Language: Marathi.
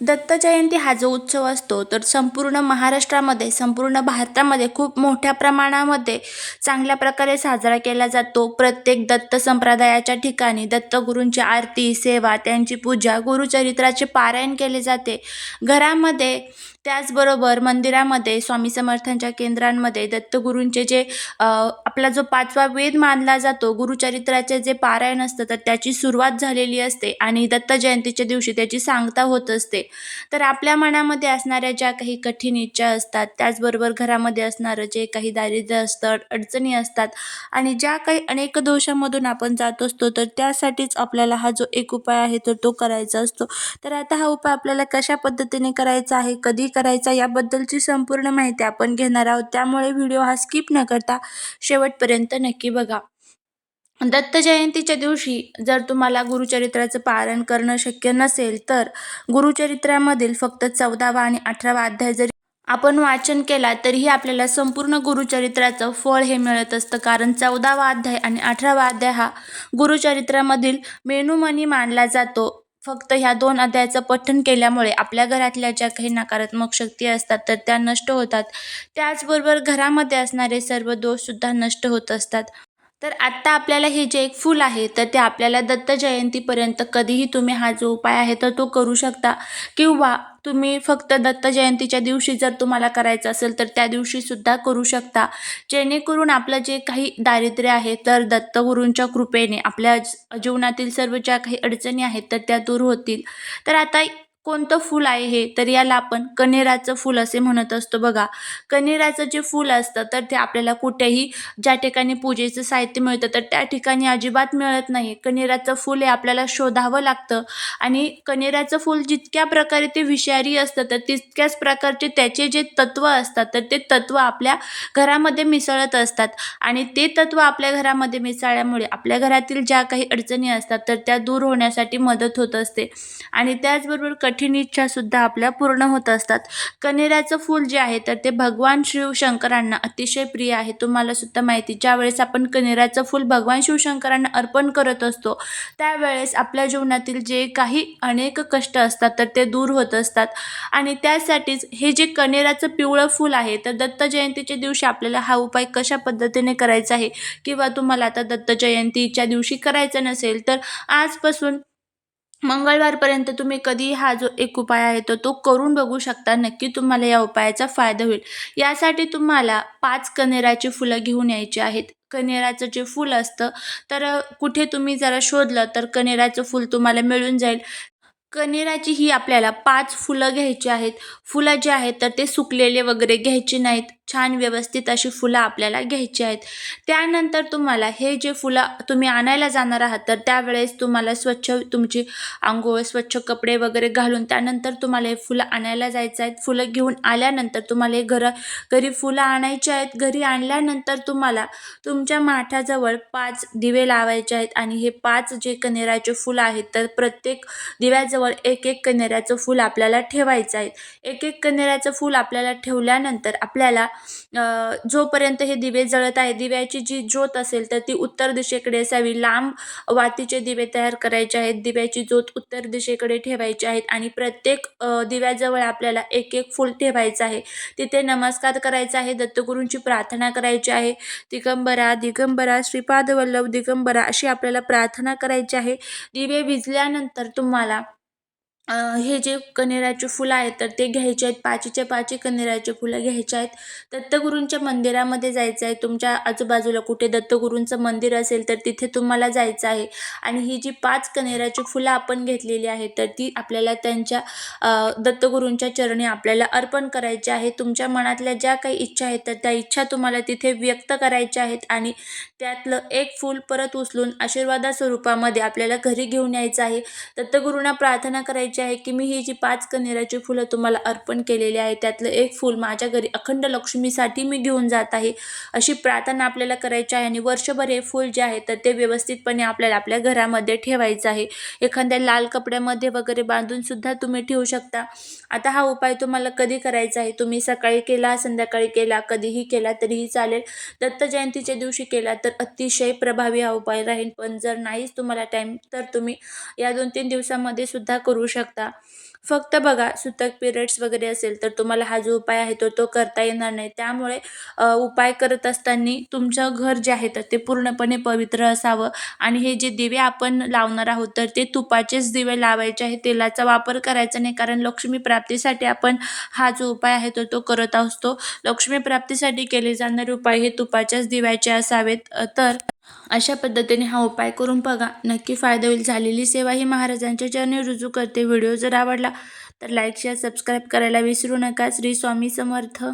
दत्त जयंती हा जो उत्सव असतो तर संपूर्ण महाराष्ट्रामध्ये संपूर्ण भारतामध्ये खूप मोठ्या प्रमाणामध्ये चांगल्या प्रकारे साजरा केला जातो. प्रत्येक दत्त संप्रदायाच्या ठिकाणी दत्तगुरूंची आरती सेवा त्यांची पूजा गुरुचरित्राचे पारायण केले जाते. घरामध्ये त्याचबरोबर मंदिरामध्ये स्वामी समर्थांच्या केंद्रांमध्ये दत्तगुरूंचे जे आपला जो पाचवा वेद मानला जातो गुरुचरित्राचे जे पारायण असतं तर त्याची सुरुवात झालेली असते आणि दत्त जयंतीच्या दिवशी त्याची सांगता होत असते. तर आपल्या मनामध्ये असणाऱ्या ज्या काही कठीण इच्छा असतात त्याचबरोबर घरामध्ये असणारं जे काही दारिद्र्य असतं अडचणी असतात आणि ज्या काही अनेक दोषांमधून आपण जात असतो तर त्यासाठीच आपल्याला हा जो एक उपाय आहे तर तो करायचा असतो. तर आता हा उपाय आपल्याला कशा पद्धतीने करायचा आहे कधी करायचा याबद्दलची संपूर्ण माहिती आपण घेणार आहोत. त्यामुळे व्हिडिओ हा स्किप न करता शेवटपर्यंत नक्की बघा. दत्त जयंतीच्या दिवशी जर तुम्हाला गुरुचरित्राचं पारण करणं शक्य नसेल तर गुरुचरित्रामधील फक्त चौदावा आणि अठरावा अध्याय जरी आपण वाचन केला तरीही आपल्याला संपूर्ण गुरुचरित्राचं फळ हे मिळत असतं. कारण चौदावा अध्याय आणि अठरावा अध्याय हा गुरुचरित्रामधील मेनुमनी मानला जातो. फक्त ह्या दोन अध्यायाचं पठण केल्यामुळे आपल्या घरातल्या ज्या काही नकारात्मक शक्ती असतात तर त्या नष्ट होतात. त्याचबरोबर घरामध्ये असणारे सर्व दोषसुद्धा नष्ट होत असतात. तर आत्ता आपल्याला हे जे एक फूल आहे तर ते आपल्याला दत्त जयंतीपर्यंत कधीही तुम्ही हा जो उपाय आहे तर तो करू शकता. किंवा तुम्ही फक्त दत्त जयंतीच्या दिवशी जर तुम्हाला करायचं असेल तर त्या दिवशीसुद्धा करू शकता. जेणेकरून आपलं जे काही दारिद्र्य आहे तर दत्तगुरूंच्या कृपेने आपल्या जीवनातील सर्व ज्या काही अडचणी आहेत तर त्या दूर होतील. तर आता कोणतं फूल आहे हे? तर याला आपण कनेराचं फूल असे म्हणत असतो बघा. कनेराचं जे फूल असतं तर ते आपल्याला कुठेही ज्या ठिकाणी पूजेचं साहित्य मिळतं तर त्या ठिकाणी अजिबात मिळत नाही कनेराचं फूल हे आपल्याला शोधावं लागतं. आणि कनेराचं फूल जितक्या प्रकारे ते विषारी असतं तर तितक्याच प्रकारचे त्याचे जे तत्त्व असतात तर ते तत्त्व आपल्या घरामध्ये मिसळत असतात. आणि ते तत्त्व आपल्या घरामध्ये मिसळल्यामुळे आपल्या घरातील ज्या काही अडचणी असतात तर त्या दूर होण्यासाठी मदत होत असते. आणि त्याचबरोबर कट कठीण इच्छासुद्धा आपल्या पूर्ण होत असतात. कनेराचं फूल जे आहे तर ते भगवान शिवशंकरांना अतिशय प्रिय आहे. तुम्हाला सुद्धा माहिती ज्यावेळेस आपण कनेराचं फूल भगवान शिवशंकरांना अर्पण करत असतो त्यावेळेस आपल्या जीवनातील जे काही अनेक कष्ट असतात तर ते दूर होत असतात. आणि त्यासाठीच हे जे कनेराचं पिवळं फूल आहे तर दत्त जयंतीच्या दिवशी आपल्याला हा उपाय कशा पद्धतीने करायचा आहे? किंवा तुम्हाला आता दत्त जयंतीच्या दिवशी करायचं नसेल तर आजपासून मंगळवारपर्यंत तुम्ही कधी हा जो एक उपाय आहे तो तो करून बघू शकता. नक्की तुम्हाला या उपायाचा फायदा होईल. यासाठी तुम्हाला पाच कनेराची फुलं घेऊन यायची आहेत. कनेराचं जे फूल असतं तर कुठे तुम्ही जरा शोधलं तर कनेराचं फूल तुम्हाला मिळून जाईल. कनेराची ही आपल्याला पाच फुलं घ्यायची आहेत. फुलं जे आहेत तर ते सुकलेले वगैरे घ्यायचे नाहीत. छान व्यवस्थित अशी फुलं आपल्याला घ्यायची आहेत. त्यानंतर तुम्हाला हे जे फुलं तुम्ही आणायला जाणार आहात तर त्यावेळेस तुम्हाला स्वच्छ तुमची आंघोळ स्वच्छ कपडे वगैरे घालून त्यानंतर तुम्हाला हे फुलं आणायला जायचं आहेत फुलं घेऊन आल्यानंतर तुम्हाला हे घरा घरी फुलं आणायची आहेत. घरी आणल्यानंतर तुम्हाला तुमच्या माठाजवळ पाच दिवे लावायचे आहेत आणि हे पाच जे कनेराचे फुलं आहेत तर प्रत्येक दिव्याजवळ एक एक कनेऱ्याचं फूल आपल्याला ठेवायचं आहे. एक एक कनेऱ्याचं फूल आपल्याला ठेवल्यानंतर आपल्याला जोपर्यंत हे दिवे जळत आहे दिव्याची जी ज्योत असेल तर ती उत्तर दिशेकडे असावी. लांब वातीचे दिवे तयार करायचे आहेत दिव्याची ज्योत उत्तर दिशेकडे ठेवायची आहेत आणि प्रत्येक दिव्याजवळ आपल्याला एक एक फूल ठेवायचं आहे. तिथे नमस्कार करायचा आहे दत्तगुरूंची प्रार्थना करायची आहे दिगंबरा दिगंबरा श्रीपाद वल्लभ दिगंबरा अशी आपल्याला प्रार्थना करायची आहे. दिवे विजल्यानंतर तुम्हाला हे जे कण्हेराचे फुलं आहेत तर ते घ्यायचे आहेत. पाचीच्या पाची कण्हेराचे फुलं घ्यायचे आहेत. दत्तगुरूंच्या मंदिरामध्ये जायचं आहे. तुमच्या आजूबाजूला कुठे दत्तगुरूंचं मंदिर असेल तर तिथे तुम्हाला जायचं आहे. आणि ही जी पाच कण्हेराची फुलं आपण घेतलेली आहेत तर ती आपल्याला त्यांच्या दत्तगुरूंच्या चरणी आपल्याला अर्पण करायची आहे. तुमच्या मनातल्या ज्या काही इच्छा आहेत तर त्या इच्छा तुम्हाला तिथे व्यक्त करायच्या आहेत. आणि त्यातलं एक फूल परत उचलून आशीर्वादा स्वरूपामध्ये आपल्याला घरी घेऊन यायचं आहे. दत्तगुरूंना प्रार्थना करायची करायची आहे की मी ही जी पाच कनेराची फुलं तुम्हाला अर्पण केलेली आहे त्यातलं एक फूल माझ्या घरी अखंड लक्ष्मीसाठी मी घेऊन जात आहे. अशी प्रार्थना आपल्याला करायची आहे आणि वर्षभर हे फूल जे आहे तर ते व्यवस्थितपणे आपल्याला आपल्या घरामध्ये ठेवायचं आहे. एखाद्या लाल कपड्यामध्ये वगैरे बांधून सुद्धा तुम्ही ठेवू शकता. आता हा उपाय तुम्हाला कधी करायचा आहे? तुम्ही सकाळी केला संध्याकाळी केला कधीही केला तरीही चालेल. दत्त जयंतीच्या दिवशी केला तर अतिशय प्रभावी हा उपाय राहील. पण जर नाहीच तुम्हाला टाईम तर तुम्ही या दोन तीन दिवसामध्ये सुद्धा करू शकता. फक्त बघा सुतक पिरियड्स वगैरे असेल तर तुम्हाला हा जो उपाय आहे तो तो करता येणार नाही. त्यामुळे उपाय करत असताना तुमचं घर जे आहे तर ते पूर्णपणे पवित्र असावं. आणि हे जे दिवे आपण लावणार आहोत तर ते तुपाचेच दिवे लावायचे आहे. तेलाचा वापर करायचा नाही कारण लक्ष्मी प्राप्तीसाठी आपण हा जो उपाय आहे तो तो करत असतो. लक्ष्मी प्राप्तीसाठी केले जाणारे उपाय हे तुपाच्याच दिव्याचे असावेत. तर अशा पद्धतीने हा उपाय करून बघा. नक्की फायदा होईल. झालेली सेवा ही महाराजांच्या चरणी रुजू करते. व्हिडिओ जर आवडला तर लाईक शेअर सबस्क्राईब करायला विसरू नका. श्री स्वामी समर्थ.